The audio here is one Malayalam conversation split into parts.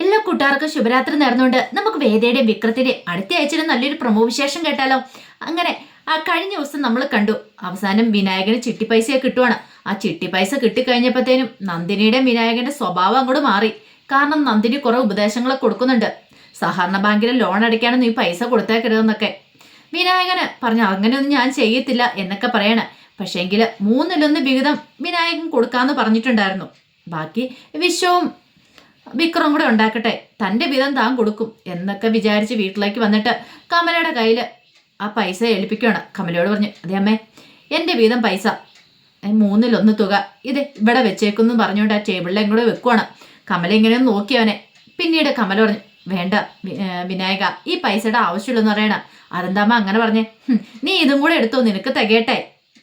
എല്ലാ കൂട്ടുകാർക്കും ശുഭരാത്രി നേർന്നുകൊണ്ട് നമുക്ക് വേദയുടെയും വിക്രത്തിന്റെയും അടുത്ത ആഴ്ചയിൽ നല്ലൊരു പ്രമോ വിശേഷം കേട്ടാലോ? അങ്ങനെ ആ കഴിഞ്ഞ ദിവസം നമ്മൾ കണ്ടു. അവസാനം വിനായകന് ചിട്ടി പൈസ കിട്ടുവാണ്. ആ ചിട്ടി പൈസ കിട്ടിക്കഴിഞ്ഞപ്പോഴത്തേനും നന്ദിനിയുടെ വിനായകന്റെ സ്വഭാവം അങ്ങോട്ട് മാറി. കാരണം നന്ദിനി കുറെ ഉപദേശങ്ങളൊക്കെ കൊടുക്കുന്നുണ്ട്. സഹകരണ ബാങ്കിലെ ലോൺ അടയ്ക്കാനും നീ പൈസ കൊടുത്തേക്കരുതെന്നൊക്കെ. വിനായകന് പറഞ്ഞു അങ്ങനെയൊന്നും ഞാൻ ചെയ്യത്തില്ല എന്നൊക്കെ പറയണ. പക്ഷേങ്കിൽ മൂന്നിലൊന്ന് വിഹിതം വിനായകൻ കൊടുക്കാന്ന് പറഞ്ഞിട്ടുണ്ടായിരുന്നു. ബാക്കി വിശ്വവും വിക്രം കൂടെ ഉണ്ടാക്കട്ടെ. തന്റെ വിധം താൻ കൊടുക്കും എന്നൊക്കെ വിചാരിച്ച് വീട്ടിലേക്ക് വന്നിട്ട് കമലയുടെ കയ്യിൽ ആ പൈസ ഏൽപ്പിക്കുകയാണ്. കമലയോട് പറഞ്ഞു അതെ അമ്മേ എന്റെ വീതം പൈസ. മൂന്നിലൊന്ന് തുക ഇത് ഇവിടെ വെച്ചേക്കുന്നു പറഞ്ഞുകൊണ്ട് ആ ടേബിളിൽ കൂടെ വെക്കുവാണ്. കമല ഇങ്ങനെ നോക്കിയവനെ പിന്നീട് കമല പറഞ്ഞു വേണ്ട വിനായക ഈ പൈസയുടെ ആവശ്യമില്ലെന്ന് പറയണ. അതെന്താമ്മ അങ്ങനെ പറഞ്ഞേ? നീ ഇതും കൂടെ എടുത്തോ നിനക്ക് തികയട്ടെ.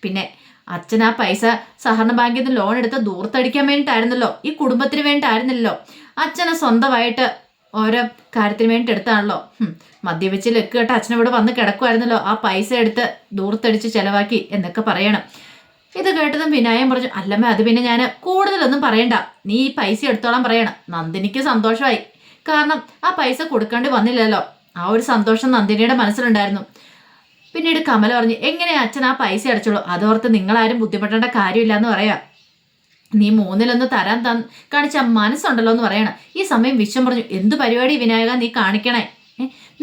പിന്നെ അച്ഛൻ ആ പൈസ സഹകരണ ബാങ്കിൽ നിന്ന് ലോൺ എടുത്ത് ദൂർത്തടിക്കാൻ വേണ്ടിയിട്ടായിരുന്നല്ലോ. ഈ കുടുംബത്തിന് വേണ്ടിയിട്ടായിരുന്നല്ലോ അച്ഛനെ സ്വന്തമായിട്ട് ഓരോ കാര്യത്തിന് വേണ്ടി എടുത്താണല്ലോ. മദ്യപിച്ച് ലെക്ക് കേട്ട് അച്ഛനിവിടെ വന്ന് കിടക്കുമായിരുന്നല്ലോ ആ പൈസ എടുത്ത് ദൂർത്തടിച്ച് ചെലവാക്കി എന്നൊക്കെ പറയണം. ഇത് കേട്ടതും വിനായം പറഞ്ഞു അല്ലമ്മ അത് പിന്നെ ഞാൻ കൂടുതലൊന്നും പറയണ്ട. നീ ഈ പൈസ എടുത്തോളാൻ പറയണം. നന്ദിനിക്ക് സന്തോഷമായി. കാരണം ആ പൈസ കൊടുക്കേണ്ടി വന്നില്ലല്ലോ. ആ ഒരു സന്തോഷം നന്ദിനിയുടെ മനസ്സിലുണ്ടായിരുന്നു. പിന്നീട് കമല പറഞ്ഞു എങ്ങനെ അച്ഛൻ ആ പൈസ അടച്ചോളൂ? അതോർത്ത് നിങ്ങളാരും ബുദ്ധിമുട്ടേണ്ട കാര്യമില്ല എന്ന് പറയാം. നീ മൂന്നിലൊന്ന് തരാൻ തൻ കാണിച്ച മനസ്സുണ്ടല്ലോ എന്ന് പറയണം. ഈ സമയം വിശ്വം പറഞ്ഞു എന്ത് പരിപാടി വിനായക നീ കാണിക്കണേ?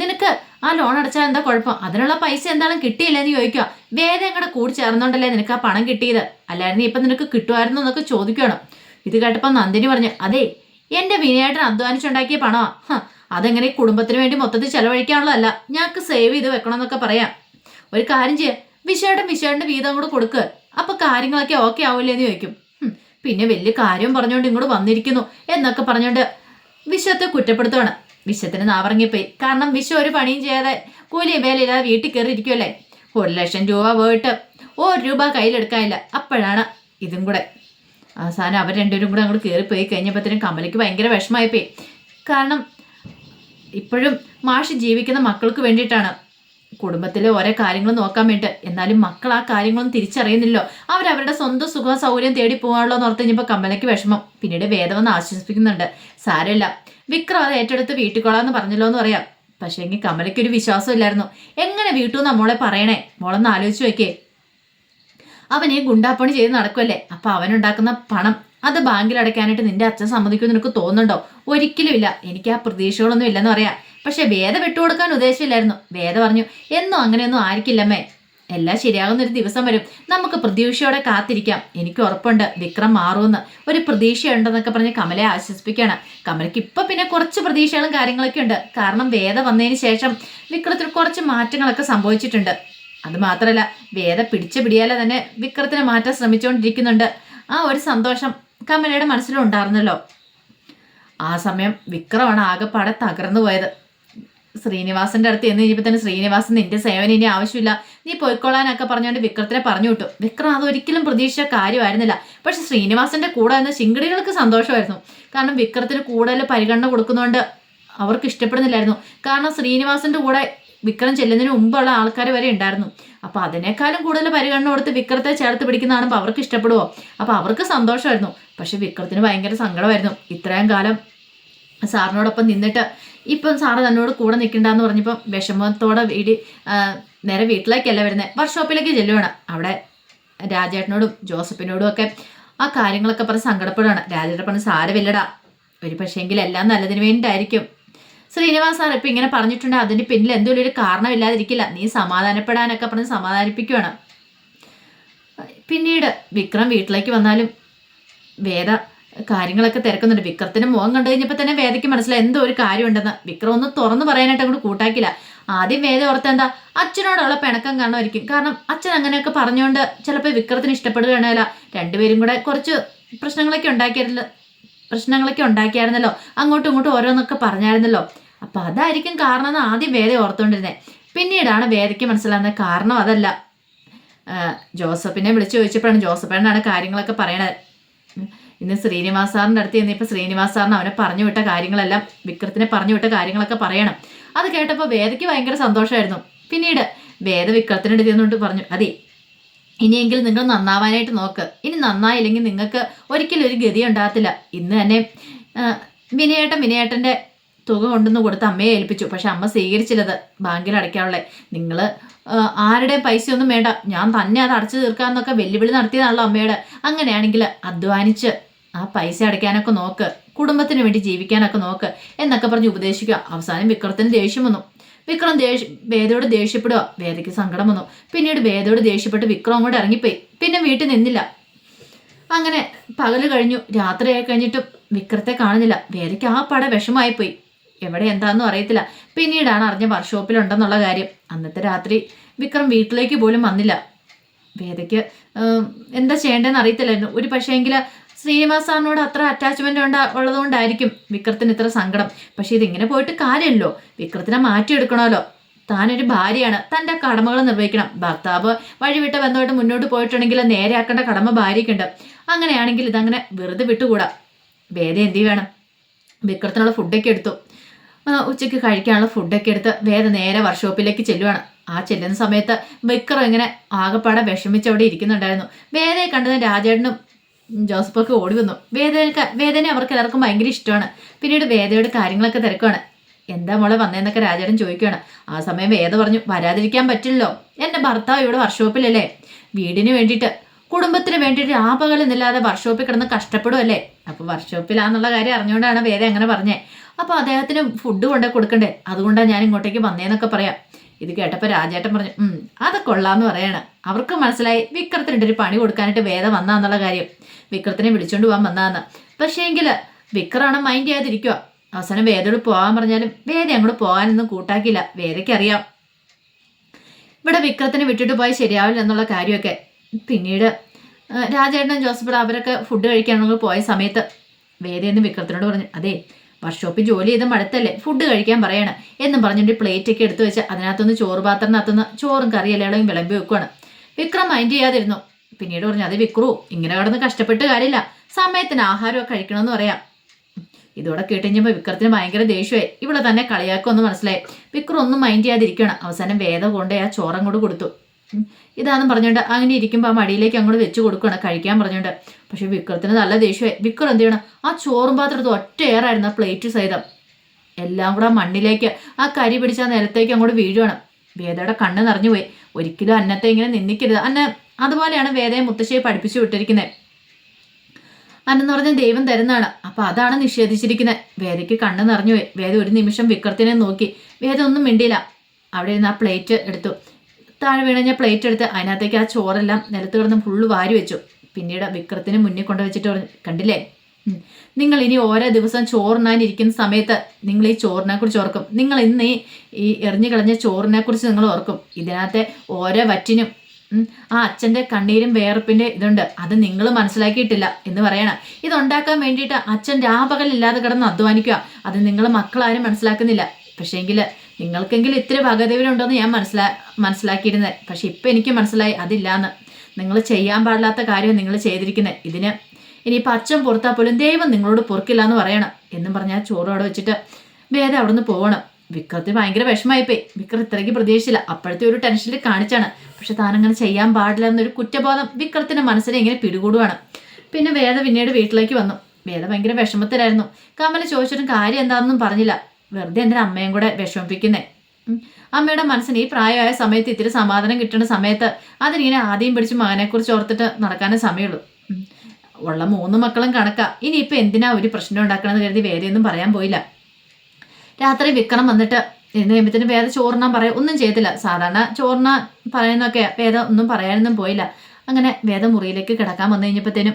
നിനക്ക് ആ ലോൺ അടച്ചാൽ എന്താ കുഴപ്പം? അതിനുള്ള പൈസ എന്തായാലും കിട്ടിയില്ലെന്ന് ചോദിക്കുക വേദം അങ്ങടെ കൂടി ചേർന്നോണ്ടല്ലേ നിനക്ക് ആ പണം കിട്ടിയത്? അല്ലായിരുന്നു ഇപ്പം നിനക്ക് കിട്ടുമായിരുന്നു എന്നൊക്കെ ചോദിക്കണം ഇത് കേട്ടപ്പോൾ നന്ദിനി പറഞ്ഞു അതെ എന്റെ വിനയായിട്ട് അധ്വാനിച്ചുണ്ടാക്കിയ പണമാണ് അതെങ്ങനെ കുടുംബത്തിന് വേണ്ടി മൊത്തത്തിൽ ചെലവഴിക്കാനുള്ളതല്ല. ഞങ്ങൾക്ക് സേവ് ചെയ്ത് വെക്കണമെന്നൊക്കെ പറയാം. ഒരു കാര്യം ചെയ്യ. വിശേഷം വിശേഷന്റെ വീതം കൂടെ കൊടുക്ക്. അപ്പൊ കാര്യങ്ങളൊക്കെ ഓക്കെ ആവില്ലേ എന്ന് ചോദിക്കും. പിന്നെ വലിയ കാര്യം പറഞ്ഞുകൊണ്ട് ഇങ്ങോട്ട് വന്നിരിക്കുന്നു എന്നൊക്കെ പറഞ്ഞുകൊണ്ട് വിശ്വത്തെ കുറ്റപ്പെടുത്തുവാണ്. വിശ്വത്തിന് നാവറങ്ങിപ്പോയി. കാരണം വിശ്വ ഒരു പണിയും ചെയ്യാതെ കൂലിയും വേലയില്ലാതെ വീട്ടിൽ കയറി ഇരിക്കുമല്ലേ ഒരു ലക്ഷം രൂപ പോയിട്ട് ഒരു രൂപ കയ്യിലെടുക്കാനില്ല. അപ്പോഴാണ് ഇതും കൂടെ. അവസാനം അവർ രണ്ടുപേരും കൂടെ അങ്ങോട്ട് കയറിപ്പോയി കഴിഞ്ഞപ്പോഴത്തേനും കമലയ്ക്ക് ഭയങ്കര വിഷമമായിപ്പോയി. കാരണം ഇപ്പോഴും മാഷ് ജീവിക്കുന്ന മക്കൾക്ക് വേണ്ടിയിട്ടാണ് കുടുംബത്തിലെ ഓരോ കാര്യങ്ങൾ നോക്കാൻ വേണ്ടി. എന്നാലും മക്കൾ ആ കാര്യങ്ങളൊന്നും തിരിച്ചറിയുന്നില്ലോ അവരവരുടെ സ്വന്തം സുഖ സൗകര്യം തേടി പോകാനുള്ള ഓർത്ത് കഴിഞ്ഞപ്പോൾ കമലയ്ക്ക് വിഷമം. പിന്നീട് വേദമെന്ന് ആശ്വസിപ്പിക്കുന്നുണ്ട്. സാരമില്ല. വിക്രം അത് ഏറ്റെടുത്ത് വീട്ടിക്കോളാന്ന് പറഞ്ഞല്ലോ എന്ന് പറയാം. പക്ഷേ എങ്കിൽ കമലയ്ക്ക് ഒരു വിശ്വാസം ഇല്ലായിരുന്നു. എങ്ങനെ വീട്ടു നിന്ന് മോളെ പറയണേ? മോളൊന്ന് ആലോചിച്ച് നോക്കിയേ. അവൻ ഈ ഗുണ്ടാപ്പണി ചെയ്ത് നടക്കുമല്ലേ അപ്പൊ അവനുണ്ടാക്കുന്ന പണം അത് ബാങ്കിൽ അടയ്ക്കാനായിട്ട് നിന്റെ അച്ഛൻ സമ്മതിക്കുമെന്ന് നിനക്ക് തോന്നുന്നുണ്ടോ? ഒരിക്കലും ഇല്ല എനിക്ക് ആ പ്രതീക്ഷകളൊന്നും ഇല്ലെന്ന് പറയാം. പക്ഷെ വേദ വിട്ടുകൊടുക്കാൻ ഉദ്ദേശമില്ലായിരുന്നു വേദ പറഞ്ഞു എന്നും അങ്ങനെയൊന്നും ആയിരിക്കില്ലമ്മേ. എല്ലാം ശരിയാകുന്ന ഒരു ദിവസം വരും. നമുക്ക് പ്രതീക്ഷയോടെ കാത്തിരിക്കാം. എനിക്ക് ഉറപ്പുണ്ട്. വിക്രം മാറുമെന്ന്. ഒരു പ്രതീക്ഷയുണ്ടെന്നൊക്കെ പറഞ്ഞ് കമലയെ ആശ്വസിപ്പിക്കുകയാണ്. കമലയ്ക്ക് ഇപ്പൊ പിന്നെ കുറച്ച് പ്രതീക്ഷകളും കാര്യങ്ങളൊക്കെ ഉണ്ട്. കാരണം വേദ വന്നതിന് ശേഷം വിക്രത്തിൽ കുറച്ച് മാറ്റങ്ങളൊക്കെ സംഭവിച്ചിട്ടുണ്ട്. അത് മാത്രമല്ല വേദ പിടിച്ച പിടിയാലെ തന്നെ വിക്രത്തിനെ മാറ്റാൻ ശ്രമിച്ചുകൊണ്ടിരിക്കുന്നുണ്ട്. ആ ഒരു സന്തോഷം കമലയുടെ മനസ്സിലുണ്ടായിരുന്നല്ലോ. ആ സമയം വിക്രമാണ് ആകെപ്പാടെ തകർന്നു പോയത്. ശ്രീനിവാസന്റെ അടുത്ത് എന്ന് കഴിഞ്ഞപ്പോൾ തന്നെ ശ്രീനിവാസൻ നിന്റെ സേവനം ഇനി ആവശ്യമില്ല. നീ പോയിക്കൊള്ളാനൊക്കെ പറഞ്ഞുകൊണ്ട് വിക്രത്തിനെ പറഞ്ഞു വിട്ടു. വിക്രം അതൊരിക്കലും പ്രതീക്ഷിച്ച കാര്യമായിരുന്നില്ല. പക്ഷെ ശ്രീനിവാസന്റെ കൂടെ നിന്ന് ശിങ്കിടികൾക്ക് സന്തോഷമായിരുന്നു. കാരണം വിക്രത്തിന് കൂടുതൽ പരിഗണന കൊടുക്കുന്നതുകൊണ്ട് അവർക്ക് ഇഷ്ടപ്പെടുന്നില്ലായിരുന്നു. കാരണം ശ്രീനിവാസന്റെ കൂടെ വിക്രം ചെല്ലുന്നതിന് മുമ്പുള്ള ആൾക്കാർ വരെ ഉണ്ടായിരുന്നു. അപ്പൊ അതിനേക്കാളും കൂടുതൽ പരിഗണന കൊടുത്ത് വിക്രത്തെ ചേർത്ത് പിടിക്കുന്നതാണ് അവർക്ക് ഇഷ്ടപ്പെടുമോ അപ്പോൾ അവർക്ക് സന്തോഷമായിരുന്നു. പക്ഷെ വിക്രത്തിന് ഭയങ്കര സങ്കടമായിരുന്നു. ഇത്രയും കാലം സാറിനോടൊപ്പം നിന്നിട്ട് ഇപ്പം സാറ് തന്നോട് കൂടെ നിൽക്കണ്ടെന്ന് പറഞ്ഞപ്പം വിഷമത്തോടെ വീടി നേരെ വീട്ടിലേക്കല്ല വരുന്നത് വർക്ക്ഷോപ്പിലേക്ക് ചെല്ലുവാണ്. അവിടെ രാജേട്ടനോടും ജോസഫിനോടും ഒക്കെ ആ കാര്യങ്ങളൊക്കെ പറഞ്ഞ് സങ്കടപ്പെടുകയാണ് രാജേട്ടൻ പറഞ്ഞ് സാരമില്ലടാ. ഒരു പക്ഷേങ്കിൽ എല്ലാം നല്ലതിന് വേണ്ടിയിട്ടായിരിക്കും. ശ്രീനിവാസ് സാർ ഇപ്പം ഇങ്ങനെ പറഞ്ഞിട്ടുണ്ട്. അതിന് പിന്നിൽ എന്തെങ്കിലും ഒരു കാരണമില്ലാതിരിക്കില്ല. നീ സമാധാനപ്പെടാനൊക്കെ പറഞ്ഞ് സമാധാനിപ്പിക്കുകയാണ് പിന്നീട് വിക്രം വീട്ടിലേക്ക് വന്നാലും വേദ കാര്യങ്ങളൊക്കെ തിരക്കുന്നുണ്ട്. വിക്രത്തിന്റെ മുഖം കണ്ടു കഴിഞ്ഞപ്പോൾ തന്നെ വേദയ്ക്ക് മനസ്സിലായി എന്തോ ഒരു കാര്യമുണ്ടെന്ന്. വിക്രം ഒന്ന് തുറന്നു പറയാനായിട്ട് അങ്ങോട്ട് കൂട്ടാക്കില്ല ആദ്യം വേദ ഓർത്ത് എന്താ അച്ഛനോടുള്ള പിണക്കം കാണുമായിരിക്കും കാരണം അച്ഛൻ അങ്ങനെയൊക്കെ പറഞ്ഞുകൊണ്ട് ചിലപ്പോൾ വിക്രത്തിന് ഇഷ്ടപ്പെടുകയാണല്ല രണ്ടുപേരും കൂടെ കുറച്ച് പ്രശ്നങ്ങളൊക്കെ ഉണ്ടാക്കിയായിരുന്നല്ലോ പ്രശ്നങ്ങളൊക്കെ ഉണ്ടാക്കിയായിരുന്നല്ലോ അങ്ങോട്ടും ഇങ്ങോട്ടും ഓരോന്നൊക്കെ പറഞ്ഞായിരുന്നല്ലോ അപ്പോൾ അതായിരിക്കും കാരണം എന്ന് ആദ്യം വേദ ഓർത്തുകൊണ്ടിരുന്നത് പിന്നീടാണ് വേദയ്ക്ക് മനസ്സിലാകുന്നത് കാരണം അതല്ല. ജോസഫിനെ വിളിച്ചു ചോദിച്ചപ്പോഴാണ് ജോസഫേനാണ് കാര്യങ്ങളൊക്കെ പറയണത്. ഇന്ന് ശ്രീനിവാസ് സാറിന്റെ അടുത്ത് ചെന്നപ്പോൾ ശ്രീനിവാസ് സാറിന് അവനെ പറഞ്ഞു വിട്ട കാര്യങ്ങളെല്ലാം വിക്രത്തിനെ പറഞ്ഞു വിട്ട കാര്യങ്ങളൊക്കെ പറയണം. അത് കേട്ടപ്പോൾ വേദയ്ക്ക് ഭയങ്കര സന്തോഷമായിരുന്നു. പിന്നീട് വേദ വിക്രത്തിന്റെ അടുത്ത് ചെന്നുകൊണ്ട് പറഞ്ഞു അതെ ഇനിയെങ്കിലും നിങ്ങൾ നന്നാവാനായിട്ട് നോക്ക്. ഇനി നന്നായില്ലെങ്കിൽ നിങ്ങൾക്ക് ഒരിക്കലും ഒരു ഗതി ഉണ്ടാകത്തില്ല. ഇന്ന് തന്നെ വിനയേട്ട വിനയേട്ടൻ വിനയേട്ടന്റെ തുക കൊണ്ടുവന്ന് കൊടുത്ത് അമ്മയെ ഏൽപ്പിച്ചു. പക്ഷെ അമ്മ സ്വീകരിച്ചില്ലത് ബാങ്കിൽ അടയ്ക്കാനുള്ളത് നിങ്ങൾ ആരുടെ പൈസ ഒന്നും വേണ്ട. ഞാൻ തന്നെ അത് അടച്ചു തീർക്കാമെന്നൊക്കെ വെല്ലുവിളി നടത്തിയതാണല്ലോ അമ്മയുടെ. അങ്ങനെയാണെങ്കിൽ അധ്വാനിച്ച് ആ പൈസ അടയ്ക്കാനൊക്കെ നോക്ക് കുടുംബത്തിന് വേണ്ടി ജീവിക്കാനൊക്കെ നോക്ക് എന്നൊക്കെ പറഞ്ഞ് ഉപദേശിക്കുക. അവസാനം വിക്രത്തിന് ദേഷ്യം വന്നു. വിക്രം ദേഷ്യ വേദയോട് ദേഷ്യപ്പെടുക. വേദയ്ക്ക് സങ്കടം വന്നു. പിന്നീട് വേദയോട് ദേഷ്യപ്പെട്ട് വിക്രം അങ്ങോട്ട് ഇറങ്ങിപ്പോയി. പിന്നെ വീട്ടിൽ നിന്നില്ല. അങ്ങനെ പകൽ കഴിഞ്ഞു. രാത്രിയായി കഴിഞ്ഞിട്ടും വിക്രത്തെ കാണുന്നില്ല. വേദയ്ക്ക് ആ പട വിഷമായിപ്പോയി എവിടെ എന്താണെന്നും അറിയത്തില്ല. പിന്നീടാണ് അറിഞ്ഞ വർക്ക്ഷോപ്പിലുണ്ടെന്നുള്ള കാര്യം. അന്നത്തെ രാത്രി വിക്രം വീട്ടിലേക്ക് പോലും വന്നില്ല. വേദയ്ക്ക് എന്താ ചെയ്യേണ്ടതെന്ന് അറിയത്തില്ലായിരുന്നു. ഒരു പക്ഷേങ്കിൽ ശ്രീനിവാസ് സാറിനോട് അത്ര അറ്റാച്ച്മെന്റ് ഉണ്ട ഉള്ളതുകൊണ്ടായിരിക്കും വിക്രത്തിന് ഇത്ര സങ്കടം. പക്ഷെ ഇതിങ്ങനെ പോയിട്ട് കാര്യമല്ലോ വിക്രത്തിനെ മാറ്റിയെടുക്കണമല്ലോ. താനൊരു ഭാര്യയാണ്. തന്റെ കടമകൾ നിർവഹിക്കണം. ഭർത്താവ് വഴിവിട്ട ബന്ധമായിട്ട് മുന്നോട്ട് പോയിട്ടുണ്ടെങ്കിൽ നേരെയാക്കേണ്ട കടമ ഭാര്യയ്ക്കുണ്ട്. അങ്ങനെയാണെങ്കിൽ ഇതങ്ങനെ വെറുതെ വിട്ടുകൂടാ. വേദ എന്തി വേണം വിക്രത്തിനുള്ള ഫുഡൊക്കെ എടുത്തു. ഉച്ചയ്ക്ക് കഴിക്കാനുള്ള ഫുഡൊക്കെ എടുത്ത് വേദ നേരെ വർക്ക്ഷോപ്പിലേക്ക് ചെല്ലുവാണ്. ആ ചെല്ലുന്ന സമയത്ത് വിക്രം ഇങ്ങനെ ആകപ്പാടെ വിഷമിച്ച് അവിടെ ഇരിക്കുന്നുണ്ടായിരുന്നു. വേദയെ കണ്ടത് രാജേട്ടനും ജോസഫൊക്കെ ഓടി വന്നു. വേദന വേദന അവർക്ക് എല്ലാവർക്കും ഭയങ്കര ഇഷ്ടമാണ്. പിന്നീട് വേദയുടെ കാര്യങ്ങളൊക്കെ തിരക്കുവാണ്. എന്താ മോളെ വന്നതെന്നൊക്കെ രാജേട്ടൻ ചോദിക്കുകയാണ് ആ സമയം വേദ പറഞ്ഞു വരാതിരിക്കാൻ പറ്റില്ലല്ലോ. എന്റെ ഭർത്താവ് ഇവിടെ വർക്ക്ഷോപ്പിലല്ലേ? വീടിന് വേണ്ടിയിട്ട് കുടുംബത്തിന് വേണ്ടിയിട്ട് ആ പകലെന്നില്ലാതെ വർക്ക്ഷോപ്പിൽ കിടന്ന് കഷ്ടപ്പെടുമല്ലേ അപ്പോൾ വർക്ക്ഷോപ്പിലാന്നുള്ള കാര്യം അറിഞ്ഞുകൊണ്ടാണ് വേദ അങ്ങനെ പറഞ്ഞേ. അപ്പോൾ അദ്ദേഹത്തിന് ഫുഡ് കൊണ്ടേ കൊടുക്കണ്ടേ? അതുകൊണ്ടാണ് ഞാൻ ഇങ്ങോട്ടേക്ക് വന്നേന്നൊക്കെ പറയാം. ഇത് കേട്ടപ്പോൾ രാജേട്ടൻ പറഞ്ഞു അത് കൊള്ളാന്ന് പറയാണ്. അവർക്ക് മനസ്സിലായി വിക്രത്തിനിട്ട് ഒരു പണി കൊടുക്കാനായിട്ട് വേദ വന്നാന്നുള്ള കാര്യം. വിക്രത്തിനെ വിളിച്ചോണ്ട് പോകാൻ വന്നാന്ന് പക്ഷേ എങ്കിൽ വിക്രാണ് മൈൻഡ് ചെയ്യാതിരിക്കുക അവസാനം വേദയോട് പോകാൻ പറഞ്ഞാലും വേദ അങ്ങോട്ട് പോകാനൊന്നും കൂട്ടാക്കിയില്ല. വേദയ്ക്കറിയാം ഇവിടെ വിക്രത്തിനെ വിട്ടിട്ട് പോയാൽ ശരിയാവില്ല എന്നുള്ള കാര്യമൊക്കെ. പിന്നീട് രാജേട്ടനും ജോസഫും അവരൊക്കെ ഫുഡ് കഴിക്കാനുള്ള പോയ സമയത്ത് വേദയെന്ന് വിക്രത്തിനോട് പറഞ്ഞു അതെ വർക്ക്ഷോപ്പിൽ ജോലി ചെയ്ത് മടുത്തല്ലേ? ഫുഡ് കഴിക്കാൻ പറയണം. എന്നും പറഞ്ഞിട്ട് പ്ലേറ്റ് ഒക്കെ എടുത്തു വെച്ച് അതിനകത്തുനിന്ന് ചോറ് പാത്രത്തിനകത്തുനിന്ന് ചോറും കറിയെല്ലാം വിളമ്പി വെക്കുവാണ്. വിക്രം മൈൻഡ് ചെയ്യാതിരുന്നു. പിന്നീട് പറഞ്ഞു അത് വിക്രു ഇങ്ങനെ കിടന്ന് കഷ്ടപ്പെട്ട് കാര്യമില്ല. സമയത്തിന് ആഹാരമൊക്കെ കഴിക്കണമെന്ന് പറയാം. ഇതോടെ കേട്ടുകഴിഞ്ഞപ്പോൾ വിക്രത്തിന് ഭയങ്കര ദേഷ്യമായി. ഇവിടെ തന്നെ കളിയാക്കുമെന്ന് മനസ്സിലായി. വിക്രം ഒന്നും മൈൻഡ് ചെയ്യാതിരിക്കണം അവസാനം വേദം കൊണ്ട് ആ ചോറം കൂടെ കൊടുത്തു. ഇതാണെന്ന് പറഞ്ഞുകൊണ്ട് അങ്ങനെ ഇരിക്കുമ്പോൾ ആ മടിയിലേക്ക് അങ്ങോട്ട് വെച്ച് കൊടുക്കുകയാണ് കഴിക്കാൻ പറഞ്ഞുകൊണ്ട്. പക്ഷെ വിക്രത്തിന് നല്ല ദേഷ്യമായി. വിക്രം എന്ത് ചെയ്യണം ആ ചോറും പാത്രത്തിൽ ഒറ്റ ഏറായിരുന്നു ആ പ്ലേറ്റ് സഹിതം. എല്ലാം കൂടെ ആ മണ്ണിലേക്ക് ആ കരി പിടിച്ച ആ നിലത്തേക്ക് അങ്ങോട്ട് വീഴുകയാണ് വേദയുടെ കണ്ണ് നിറഞ്ഞു പോയി ഒരിക്കലും അന്നത്തെ ഇങ്ങനെ നിന്നിക്കരുത്. അന്ന അതുപോലെയാണ് വേദയെ മുത്തശ്ശിയെ പഠിപ്പിച്ചു വിട്ടിരിക്കുന്നത്. അന്നെന്ന് പറഞ്ഞ ദൈവം തരുന്നതാണ്. അപ്പൊ അതാണ് നിഷേധിച്ചിരിക്കുന്നത്. വേദയ്ക്ക് കണ്ണ് നിറഞ്ഞു പോയി. വേദ ഒരു നിമിഷം വിക്രത്തിനെ നോക്കി. വേദ ഒന്നും മിണ്ടിയില്ല. അവിടെ നിന്ന് ആ പ്ലേറ്റ് എടുത്തു. താഴെ വീണ പ്ലേറ്റ് എടുത്ത് അതിനകത്തേക്ക് ആ ചോറെല്ലാം നിലത്ത് കിടന്ന് ഫുള്ള് വാരി വെച്ചു. പിന്നീട് വിക്രത്തിന് മുന്നിൽ കൊണ്ടുവച്ചിട്ട് പറഞ്ഞു കണ്ടില്ലേ? നിങ്ങൾ ഇനി ഓരോ ദിവസം ചോറിനാനിരിക്കുന്ന സമയത്ത് നിങ്ങൾ ഈ ചോറിനെ കുറിച്ച് ഓർക്കും. നിങ്ങൾ ഇന്ന് ഈ എറിഞ്ഞു കളഞ്ഞ ചോറിനെ കുറിച്ച് നിങ്ങൾ ഓർക്കും. ഇതിനകത്തെ ഓരോ വറ്റിനും ആ അച്ഛന്റെ കണ്ണീരും വേർപ്പിന്റെ ഇതുണ്ട്. അത് നിങ്ങൾ മനസ്സിലാക്കിയിട്ടില്ല എന്ന് പറയണം. ഇതുണ്ടാക്കാൻ വേണ്ടിയിട്ട് അച്ഛൻ രാപകലില്ലാതെ കിടന്ന് അധ്വാനിക്കുക. അത് നിങ്ങൾ മക്കളാരും മനസ്സിലാക്കുന്നില്ല. പക്ഷേങ്കിൽ നിങ്ങൾക്കെങ്കിലും ഇത്തിരി ഭഗതവിനുണ്ടോയെന്ന് ഞാൻ മനസ്സിലാ മനസ്സിലാക്കിയിരുന്നത് പക്ഷെ ഇപ്പം എനിക്ക് മനസ്സിലായി അതില്ലാന്ന്. നിങ്ങൾ ചെയ്യാൻ പാടില്ലാത്ത കാര്യം നിങ്ങൾ ചെയ്തിരിക്കുന്നത് ഇതിന് ഇനിയിപ്പോൾ അച്ഛൻ പുറത്താൽ പോലും ദൈവം നിങ്ങളോട് പൊറുക്കില്ല എന്ന് പറയണം. എന്നും പറഞ്ഞാൽ ചോറ് അവിടെ വെച്ചിട്ട് വേദം അവിടെ നിന്ന് പോകണം വിക്രത്തിന് ഭയങ്കര വിഷമായിപ്പോയി. വിക്രം ഇത്രയ്ക്ക് പ്രതീക്ഷിച്ചില്ല. അപ്പോഴത്തെ ഒരു ടെൻഷനിൽ കാണിച്ചാണ്. പക്ഷെ താനങ്ങനെ ചെയ്യാൻ പാടില്ല എന്നൊരു കുറ്റബോധം വിക്രത്തിന്റെ മനസ്സിനെ ഇങ്ങനെ പിടികൂടുവാണ്. പിന്നെ വേദ പിന്നീട് വീട്ടിലേക്ക് വന്നു. വേദ ഭയങ്കര വിഷമത്തിലായിരുന്നു. കമല ചോദിച്ചിട്ടും കാര്യം എന്താണെന്നും പറഞ്ഞില്ല. വെറുതെ എന്റെ അമ്മയും കൂടെ വിഷമിപ്പിക്കുന്നേ. അമ്മയുടെ മനസ്സിന് ഈ പ്രായമായ സമയത്ത് ഇത്തിരി സമാധാനം കിട്ടുന്ന സമയത്ത് അതിനിങ്ങനെ ആദ്യം പിടിച്ച് മകനെക്കുറിച്ച് ഓർത്തിട്ട് നടക്കാനേ സമയമുള്ളൂ. ഉള്ള മൂന്ന് മക്കളും കണക്കാ. ഇനിയിപ്പോൾ എന്തിനാ ഒരു പ്രശ്നം ഉണ്ടാക്കണമെന്ന് കരുതി വേദയൊന്നും പറയാൻ പോയില്ല. രാത്രി വിക്രം വന്നിട്ട് നിയമത്തിന് വേദ ചോറിനാൻ പറയാം ഒന്നും ചെയ്തില്ല സാധാരണ ചോറിന പറയുന്നൊക്കെ വേദ ഒന്നും പറയാനൊന്നും പോയില്ല. അങ്ങനെ വേദ മുറിയിലേക്ക് കിടക്കാൻ വന്നു കഴിഞ്ഞപ്പോഴത്തേനും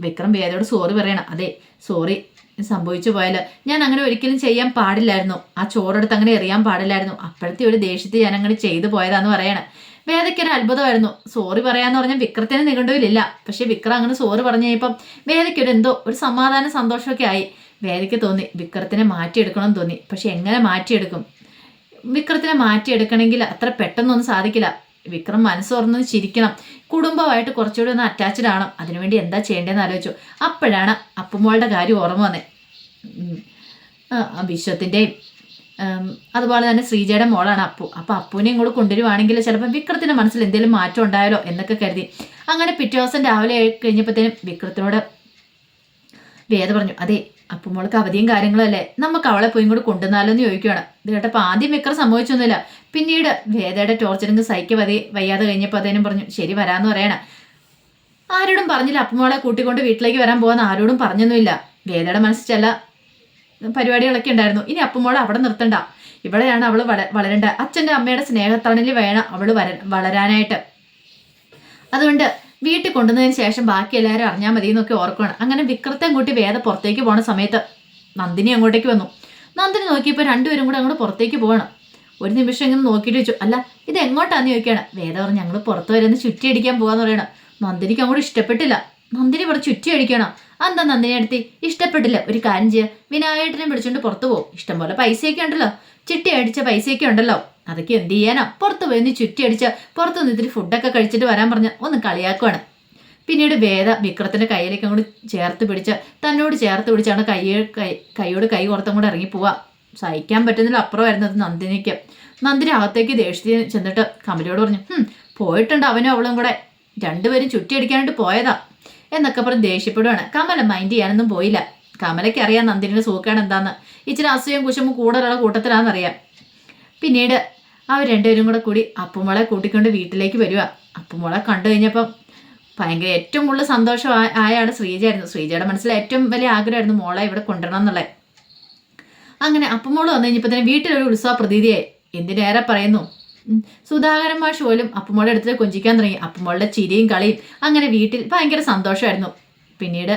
വിക്രം വേദയോട് സോറി പറയണം. അതെ സോറി സംഭവിച്ചു പോയാൽ ഞാൻ അങ്ങനെ ഒരിക്കലും ചെയ്യാൻ പാടില്ലായിരുന്നു. ആ ചോറെടുത്ത് അങ്ങനെ എറിയാൻ പാടില്ലായിരുന്നു. അപ്പോഴത്തെ ഒരു ദേഷ്യത്തിൽ ഞാൻ അങ്ങനെ ചെയ്തു പോയതാന്ന് പറയണം. വേദയ്ക്ക് ഒരു അത്ഭുതമായിരുന്നു. സോറി പറയാന്ന് പറഞ്ഞാൽ വിക്രത്തിന് നിഘണ്ടുവിലില്ല. പക്ഷെ വിക്രം അങ്ങനെ സോറി പറഞ്ഞു കഴിഞ്ഞപ്പം വേദയ്ക്ക് ഒരു എന്തോ ഒരു സമാധാന സന്തോഷമൊക്കെ ആയി. വേദയ്ക്ക് തോന്നി. വിക്രത്തിനെ മാറ്റിയെടുക്കണം തോന്നി. പക്ഷെ എങ്ങനെ മാറ്റിയെടുക്കും? വിക്രത്തിനെ മാറ്റിയെടുക്കണമെങ്കിൽ അത്ര പെട്ടെന്നൊന്നും സാധിക്കില്ല. വിക്രം മനസ്സോർന്ന് ചിരിക്കണം. കുടുംബമായിട്ട് കുറച്ചുകൂടി ഒന്ന് അറ്റാച്ച്ഡ് ആണ് അതിനുവേണ്ടി എന്താ ചെയ്യേണ്ടതെന്ന് ആലോചിച്ചു. അപ്പോഴാണ് അപ്പുമോളുടെ കാര്യം ഓർമ്മ വന്നത് വിശ്വത്തിന്റെയും അതുപോലെ തന്നെ ശ്രീജയുടെ മോളാണ് അപ്പു. അപ്പോൾ അപ്പുവിനെയും കൂടെ കൊണ്ടുവരുവാണെങ്കിൽ ചിലപ്പോൾ വിക്രത്തിന്റെ മനസ്സിൽ എന്തെങ്കിലും മാറ്റം ഉണ്ടായാലോ എന്നൊക്കെ കരുതി. അങ്ങനെ പിറ്റേ ദിവസം രാവിലെ കഴിഞ്ഞപ്പോഴത്തേനും വിക്രത്തിനോട് വേദ പറഞ്ഞു അതെ അപ്പം മോൾക്ക് അവധിയും കാര്യങ്ങളും അല്ലേ നമുക്ക് അവളെ പോയി കൂടെ കൊണ്ടുവന്നാലോ എന്ന് ചോദിക്കുകയാണ് ഇത് ആദ്യം വിക്രം സംഭവിച്ചൊന്നുമില്ല പിന്നീട് വേദയുടെ ടോർച്ചറിങ് സഹിക്ക വതി വയ്യാതെ കഴിഞ്ഞപ്പോൾ അതേനും പറഞ്ഞു ശരി വരാമെന്ന് പറയണ. ആരോടും പറഞ്ഞില്ല. അപ്പമോളെ കൂട്ടിക്കൊണ്ട് വീട്ടിലേക്ക് വരാൻ പോകാൻ ആരോടും പറഞ്ഞൊന്നുമില്ല. വേദയുടെ മനസ്സിൽ ചില പരിപാടികളൊക്കെ ഉണ്ടായിരുന്നു. ഇനി അപ്പമോളെ അവിടെ നിർത്തണ്ട. ഇവിടെയാണ് അവൾ വള വളരേണ്ട. അച്ഛന്റെ അമ്മയുടെ സ്നേഹത്തണലിൽ വേണം അവൾ വളരാനായിട്ട്. അതുകൊണ്ട് വീട്ടിൽ കൊണ്ടുവന്നതിന് ശേഷം ബാക്കി എല്ലാവരും അറിഞ്ഞാൽ മതി എന്നൊക്കെ ഓർക്കുകയാണ് അങ്ങനെ വിക്രത്തെ കൂട്ടി വേദ പുറത്തേക്ക് പോണ സമയത്ത് നന്ദിനി അങ്ങോട്ടേക്ക് വന്നു. നന്ദിനി നോക്കിയപ്പോൾ രണ്ടുപേരും കൂടെ അങ്ങോട്ട് പുറത്തേക്ക് പോകണം ഒരു നിമിഷം ഇങ്ങനെ നോക്കിയിട്ട് ചോദിച്ചു അല്ല ഇത് എങ്ങോട്ടാന്ന് ചോദിക്കുകയാണ്? വേദ പറഞ്ഞു ഞങ്ങൾ പുറത്ത് വരെ ഒന്ന് ചുറ്റി അടിക്കാൻ പോകാന്ന് പറയണം. നന്ദിനിക്ക് അങ്ങോട്ട് ഇഷ്ടപ്പെട്ടില്ല. നന്ദിനി പറഞ്ഞു ചുറ്റി അടിക്കണം എന്താ നന്ദിനി അടുത്ത് ഇഷ്ടപ്പെട്ടില്ല. ഒരു കാര്യം ചെയ്യുക വിനായേട്ടനെ വിളിച്ചുകൊണ്ട് പുറത്ത് പോകും ഇഷ്ടംപോലെ പൈസയൊക്കെ ഉണ്ടല്ലോ. ചിട്ടി അടിച്ച പൈസയൊക്കെ ഉണ്ടല്ലോ. അതൊക്കെ എന്ത് ചെയ്യാനാ? പുറത്ത് പോയി ഒന്ന് ചുറ്റിയടിച്ച് പുറത്ത് നിന്ന് ഇത്തിരി ഫുഡൊക്കെ കഴിച്ചിട്ട് വരാൻ പറഞ്ഞാൽ ഒന്ന് കളിയാക്കുവാണ്. പിന്നീട് വേദ വിക്രത്തിന്റെ കയ്യിലേക്ക് അങ്ങോട്ട് ചേർത്ത് പിടിച്ച് തന്നോട് ചേർത്ത് പിടിച്ചാണ് കൈ കൈയോട് കൈ കുറത്തും കൂടെ ഇറങ്ങി പോവാ. സഹിക്കാൻ പറ്റുന്നതിൽ അപ്പുറമായിരുന്നത് നന്ദിനിക്ക്. നന്ദിനി അകത്തേക്ക് ദേഷ്യത്തിൽ ചെന്നിട്ട് കമലയോട് പറഞ്ഞു "ഹും, പോയിട്ടുണ്ട് അവനും അവളും കൂടെ. രണ്ടുപേരും ചുറ്റിയടിക്കാനായിട്ട് പോയതാ. എന്നൊക്കെ പറഞ്ഞ് ദേഷ്യപ്പെടുവാണ്. കമല മൈൻഡ് ചെയ്യാനൊന്നും പോയില്ല. കമലയ്ക്ക് അറിയാം നന്ദിനിയുടെ സൂക്കാണ് എന്താന്ന്. ഇച്ചിരി അസൂയം കുശുമ്പ് കൂടുതലുള്ള കൂട്ടത്തിലാണെന്നറിയാം. പിന്നീട് അവർ രണ്ടുപേരും കൂടെ കൂടി അപ്പുമോളെ കൂട്ടിക്കൊണ്ട് വീട്ടിലേക്ക് വരിക അപ്പുമോളെ കണ്ടു കഴിഞ്ഞപ്പം ഭയങ്കര ഏറ്റവും കൂടുതൽ സന്തോഷം ആയാണ് ശ്രീജയായിരുന്നു. ശ്രീജയുടെ മനസ്സിൽ ഏറ്റവും വലിയ ആഗ്രഹമായിരുന്നു മോളെ ഇവിടെ കൊണ്ടുവരണം എന്നുള്ളത്. അങ്ങനെ അപ്പുമോൾ വന്നു കഴിഞ്ഞപ്പോൾ തന്നെ വീട്ടിലൊരു ഉത്സവ പ്രതീതിയായി. എന്തിനേറെ പറയുന്നു. സുധാകരൻ മാഷ് പോലും അപ്പുമോളുടെ അടുത്ത് കൊഞ്ചിക്കാൻ തുടങ്ങി. അപ്പുമോളുടെ ചിരിയും കളിയും അങ്ങനെ വീട്ടിൽ ഭയങ്കര സന്തോഷമായിരുന്നു. പിന്നീട്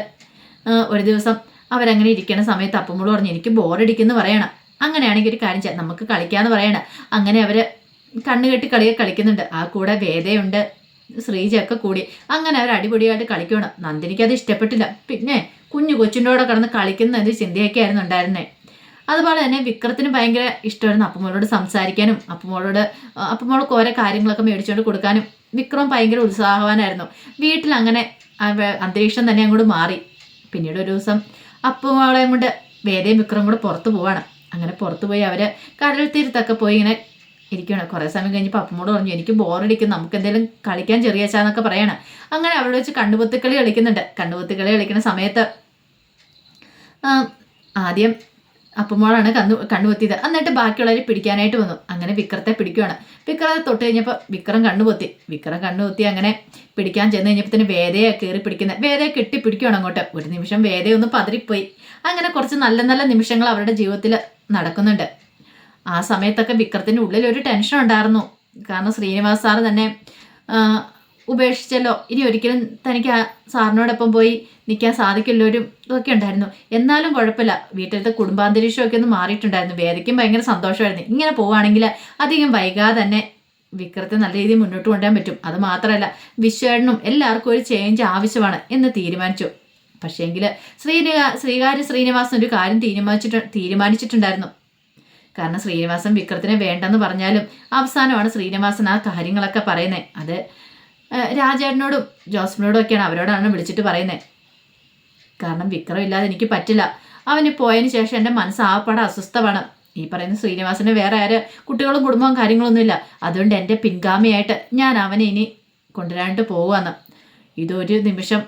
ഒരു ദിവസം അവരങ്ങനെ ഇരിക്കുന്ന സമയത്ത് അപ്പുമോൾ പറഞ്ഞു എനിക്ക് ബോറടിക്കുന്നു പറയണം. അങ്ങനെയാണെങ്കിൽ ഒരു കാര്യം ചെയ്യാം. നമുക്ക് കളിക്കാന്ന് പറയണം അങ്ങനെ അവർ കണ്ണുകെട്ടി കളിയൊക്കെ കളിക്കുന്നുണ്ട്. ആ കൂടെ വേദയുണ്ട് ശ്രീജയൊക്കെ കൂടി. അങ്ങനെ അവർ അടിപൊളിയായിട്ട് കളിക്കണം നന്ദിനിക്ക് അത് ഇഷ്ടപ്പെട്ടില്ല. പിന്നെ കുഞ്ഞു കൊച്ചിന്റെ കൂടെ കിടന്ന് കളിക്കുന്ന ഒരു ചിന്തയൊക്കെ ആയിരുന്നു ഉണ്ടായിരുന്നേ. അതുപോലെ തന്നെ വിക്രത്തിന് ഭയങ്കര ഇഷ്ടമായിരുന്നു അപ്പുമോളോട് സംസാരിക്കാനും അപ്പുമോളോട് അപ്പുമോൾക്ക് ഓരോ കാര്യങ്ങളൊക്കെ മേടിച്ചുകൊണ്ട് കൊടുക്കാനും. വിക്രം ഭയങ്കര ഉത്സാഹവാനായിരുന്നു. വീട്ടിൽ അങ്ങനെ അന്തരീക്ഷം തന്നെ അങ്ങോട്ട് മാറി. പിന്നീട് ഒരു ദിവസം അപ്പുമോളെയും കൊണ്ട് വേദയും വിക്രം കൂടെ പുറത്ത് പോവാണ്. അങ്ങനെ പുറത്ത് പോയി അവർ കടൽ തീരത്തൊക്കെ പോയി ഇങ്ങനെ ഇരിക്കുകയാണ് കുറേ സമയം കഴിഞ്ഞപ്പോൾ പപ്പമോട് പറഞ്ഞു എനിക്ക് ബോറടിക്കും നമുക്ക് എന്തെങ്കിലും കളിക്കാൻ ചെറിയച്ചാന്നൊക്കെ പറയണം. അങ്ങനെ അവിടെ വെച്ച് കണ്ണുപൊത്തിക്കളി കളിക്കുന്നുണ്ട്. കണ്ണുപൊത്തിക്കളി കളിക്കുന്ന സമയത്ത് ആദ്യം അപ്പുമോളാണ് കണ്ണു കണ്ണുപൊത്തിയത്. എന്നിട്ട് ബാക്കിയുള്ളവർ പിടിക്കാനായിട്ട് വന്നു. അങ്ങനെ വിക്രത്തെ പിടിക്കുകയാണ് വിക്രം തൊട്ട് കഴിഞ്ഞപ്പോൾ വിക്രം കണ്ണുപൊത്തി. വിക്രം കണ്ണുപൊത്തി അങ്ങനെ പിടിക്കാൻ ചെന്ന് കഴിഞ്ഞപ്പോൾ തന്നെ വേദയെ കയറി പിടിക്കുന്നത് വേദയെ കെട്ടി പിടിക്കുകയാണ് അങ്ങോട്ട്. ഒരു നിമിഷം വേദയൊന്ന് പതറിപ്പോയി. അങ്ങനെ കുറച്ച് നല്ല നല്ല നിമിഷങ്ങൾ അവരുടെ ജീവിതത്തിൽ നടക്കുന്നുണ്ട്. ആ സമയത്തൊക്കെ വിക്രത്തിന്റെ ഉള്ളിൽ ഒരു ടെൻഷൻ ഉണ്ടായിരുന്നു കാരണം ശ്രീനിവാസ് സാറ് തന്നെ ഉപേക്ഷിച്ചല്ലോ. ഇനി ഒരിക്കലും തനിക്ക് ആ സാറിനോടൊപ്പം പോയി നിൽക്കാൻ സാധിക്കില്ല ഒരു ഇതൊക്കെ ഉണ്ടായിരുന്നു. എന്നാലും കുഴപ്പമില്ല. വീട്ടിലത്തെ കുടുംബാന്തരീക്ഷമൊക്കെ ഒന്ന് മാറിയിട്ടുണ്ടായിരുന്നു. വേദയ്ക്കും ഭയങ്കര സന്തോഷമായിരുന്നു. ഇങ്ങനെ പോവുകയാണെങ്കിൽ അധികം വൈകാതെ തന്നെ വിക്രത്തെ നല്ല രീതിയിൽ മുന്നോട്ട് കൊണ്ടുപോകാൻ പറ്റും. അത് മാത്രമല്ല വിശ്വേടനും എല്ലാവർക്കും ഒരു ചേഞ്ച് ആവശ്യമാണ് എന്ന് തീരുമാനിച്ചു. പക്ഷേങ്കിൽ ശ്രീനിവാ ശ്രീകാര്യ ശ്രീനിവാസൻ ഒരു കാര്യം തീരുമാനിച്ചിട്ട് തീരുമാനിച്ചിട്ടുണ്ടായിരുന്നു. കാരണം ശ്രീനിവാസൻ വിക്രത്തിനെ വേണ്ടെന്ന് പറഞ്ഞാലും അവസാനമാണ് ശ്രീനിവാസൻ ആ കാര്യങ്ങളൊക്കെ പറയുന്നത്. അത് രാജേട്ടനോടും ജോസഫിനോടും ഒക്കെയാണ് അവരോടാണ് വിളിച്ചിട്ട് പറയുന്നത് കാരണം വിക്രം ഇല്ലാതെ എനിക്ക് പറ്റില്ല. അവന് പോയതിന് ശേഷം എന്റെ മനസ്സ് ആപ്പാടെ അസ്വസ്ഥമാണ്. ഈ പറയുന്ന ശ്രീനിവാസന് വേറെ ആര്? കുട്ടികളും കുടുംബവും കാര്യങ്ങളൊന്നുമില്ല. അതുകൊണ്ട് എന്റെ പിൻഗാമിയായിട്ട് ഞാൻ അവനെ ഇനി കൊണ്ടുവരാനായിട്ട് പോവാന്ന് ഇതൊരു നിമിഷം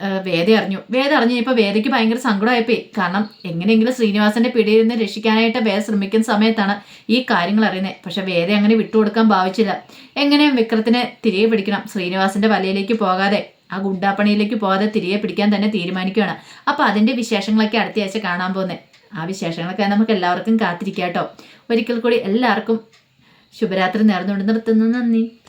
വേദ അറിഞ്ഞു. വേദ അറിഞ്ഞു ഇപ്പോൾ വേദയ്ക്ക് ഭയങ്കര സങ്കടമായിപ്പോയി കാരണം എങ്ങനെയെങ്കിലും ശ്രീനിവാസന്റെ പിടിയിൽ നിന്ന് രക്ഷിക്കാനായിട്ട് വേദ ശ്രമിക്കുന്ന സമയത്താണ് ഈ കാര്യങ്ങൾ അറിയുന്നത് പക്ഷെ വേദ അങ്ങനെ വിട്ടുകൊടുക്കാൻ ഭാവിച്ചില്ല. എങ്ങനെയും വിക്രത്തിനെ തിരികെ പിടിക്കണം. ശ്രീനിവാസന്റെ വലയിലേക്ക് പോകാതെ ആ ഗുണ്ടാപ്പണിയിലേക്ക് പോകാതെ തിരികെ പിടിക്കാൻ തന്നെ തീരുമാനിക്കുകയാണ്. അപ്പോൾ അതിന്റെ വിശേഷങ്ങളൊക്കെ അടുത്ത ആഴ്ച കാണാൻ പോകുന്നത് ആ വിശേഷങ്ങളൊക്കെ നമുക്ക് എല്ലാവർക്കും കാത്തിരിക്കാം കേട്ടോ. ഒരിക്കൽ കൂടി എല്ലാവർക്കും ശുഭരാത്രി നേർന്നുകൊണ്ട് നിർത്തുന്നു. നന്ദി.